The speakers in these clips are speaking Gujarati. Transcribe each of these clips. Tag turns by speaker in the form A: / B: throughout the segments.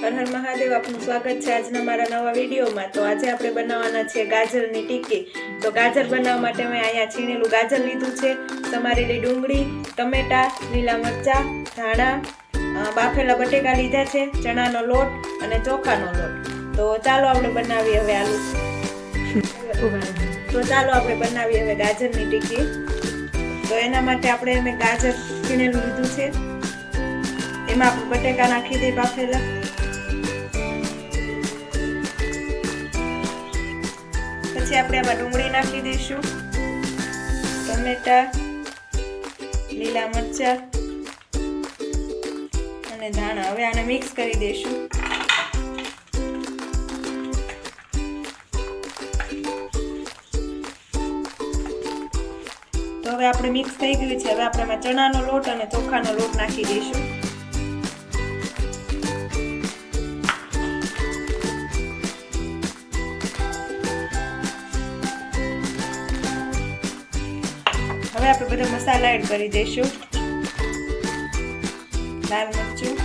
A: હર હર મહાદેવ, આપનું સ્વાગત છે આજના મારા નવા વિડીયોમાં. તો આજે આપણે બનાવવાના છે ગાજરની ટીકી. તો ગાજર બનાવવા માટે મેં અહીંયા છીણેલું ગાજર લીધું છે. સમારેલી ડુંગળી, ટમેટા, લીલા મરચાં, ધાણા બાફેલા બટેકા લીધા છે, ચણાનો લોટ અને ચોખાનો લોટ. તો ચાલો આપણે બનાવીએ હવે આલુ. તો ચાલો આપણે બનાવીએ હવે ગાજરની ટીકી. તો એના માટે આપણે મેં ગાજર છીણેલું લીધું છે. એમાં આપણે બટેકા નાખી દઈએ બાફેલા. પછી આપણે આમાં ડુંગળી નાખી દઈશું. ટમેટા, લીલા મરચા અને ધાણા. હવે આને મિક્સ કરી દઈશું. તો હવે આપણે મિક્સ થઈ ગયું છે. હવે આપણે ચણાનો લોટ અને ચોખાનો લોટ નાખી દઈશું. આપણે બધા મસાલા એડ કરી દઈશું. લાલ મરચું,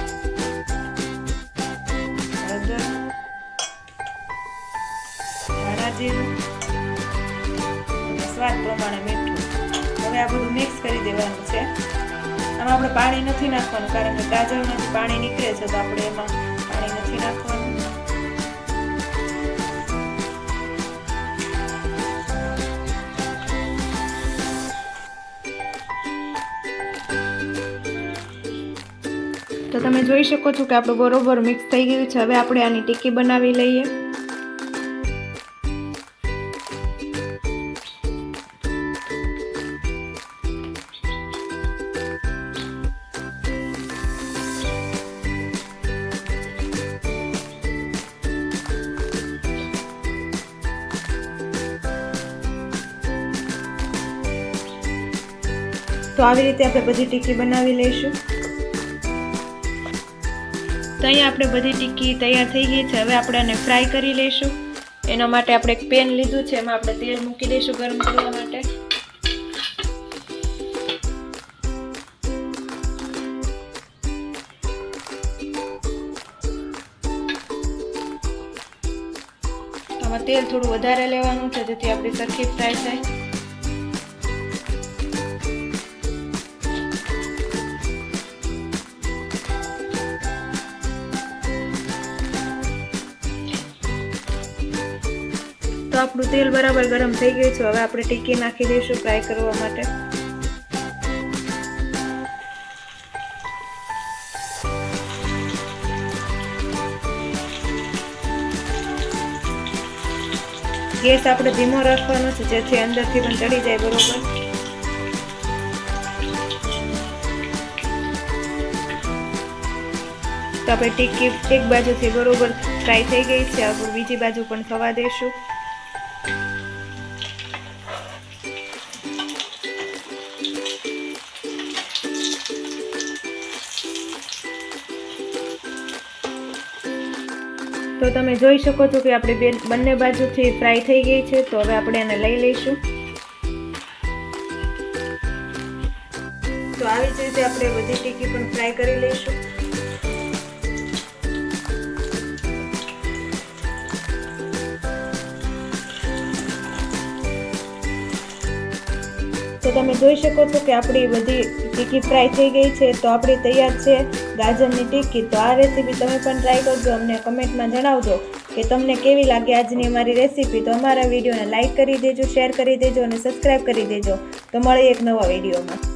A: હળદર સ્વાદ પ્રમાણે મીઠું. હવે આ બધું મિક્સ કરી દેવાનું છે. આમાં આપણે પાણી નથી નાખવાનું, કારણ કે ગાજરમાંથી પાણી નીકળે છે, તો આપણે એમાં પાણી નથી નાખવાનું. તો તમે જોઈ શકો છો કે આપણું બરોબર મિક્સ થઈ ગયું છે. હવે આપણે આની ટિક્કી બનાવી લઈએ. તો આવી રીતે આપણે બધી ટીકી બનાવી લઈશું. તો અહીંયા આપણે બધી ટિક્કી તૈયાર થઈ ગઈ છે. હવે આપણે આને ફ્રાય કરી લઈશું. એના માટે આપણે એક પેન લીધું છે. એમાં આપણે તેલ મૂકી દઈશું ગરમ કરવા માટે. આમાં તેલ થોડું વધારે લેવાનું છે. જેથી આપણી સરખી ફ્રાય થાય. તો આપણું તેલ બરાબર ગરમ થઈ ગયું છે. હવે આપણે ટીકી નાખી દઈશું ફ્રાય કરવા માટે. ગેસ આપણે ધીમો રાખવાનો છે, જેથી અંદરથી પણ ચડી જાય બરોબર. તો આપણે ટીકી એક બાજુથી બરોબર ફ્રાય થઈ ગઈ છે. આપણે બીજી બાજુ પણ થવા દઈશું. તો તમે જોઈ શકો છો કે આપણી બે બંને બાજુથી ફ્રાય થઈ ગઈ છે, તો હવે આપણે એને લઈ લઈશું. તો આવી જ રીતે આપણે બધી ટીકી પણ ફ્રાય કરી લઈશું. તો તમે જોઈ શકો છો કે આપણી બધી ટીકી ફ્રાય થઈ ગઈ છે, તો આપણી તૈયાર છે ગાજરની ટીકી. તો આ રેસીપી તમે પણ ટ્રાય કરજો, અમને કમેન્ટમાં જણાવજો કે તમને કેવી લાગે આજની અમારી રેસીપી. તો અમારા વિડીયોને લાઇક કરી દેજો શેર કરી દેજો અને સબસ્ક્રાઈબ કરી દેજો. તો મળીએ એક નવા વિડીયોમાં.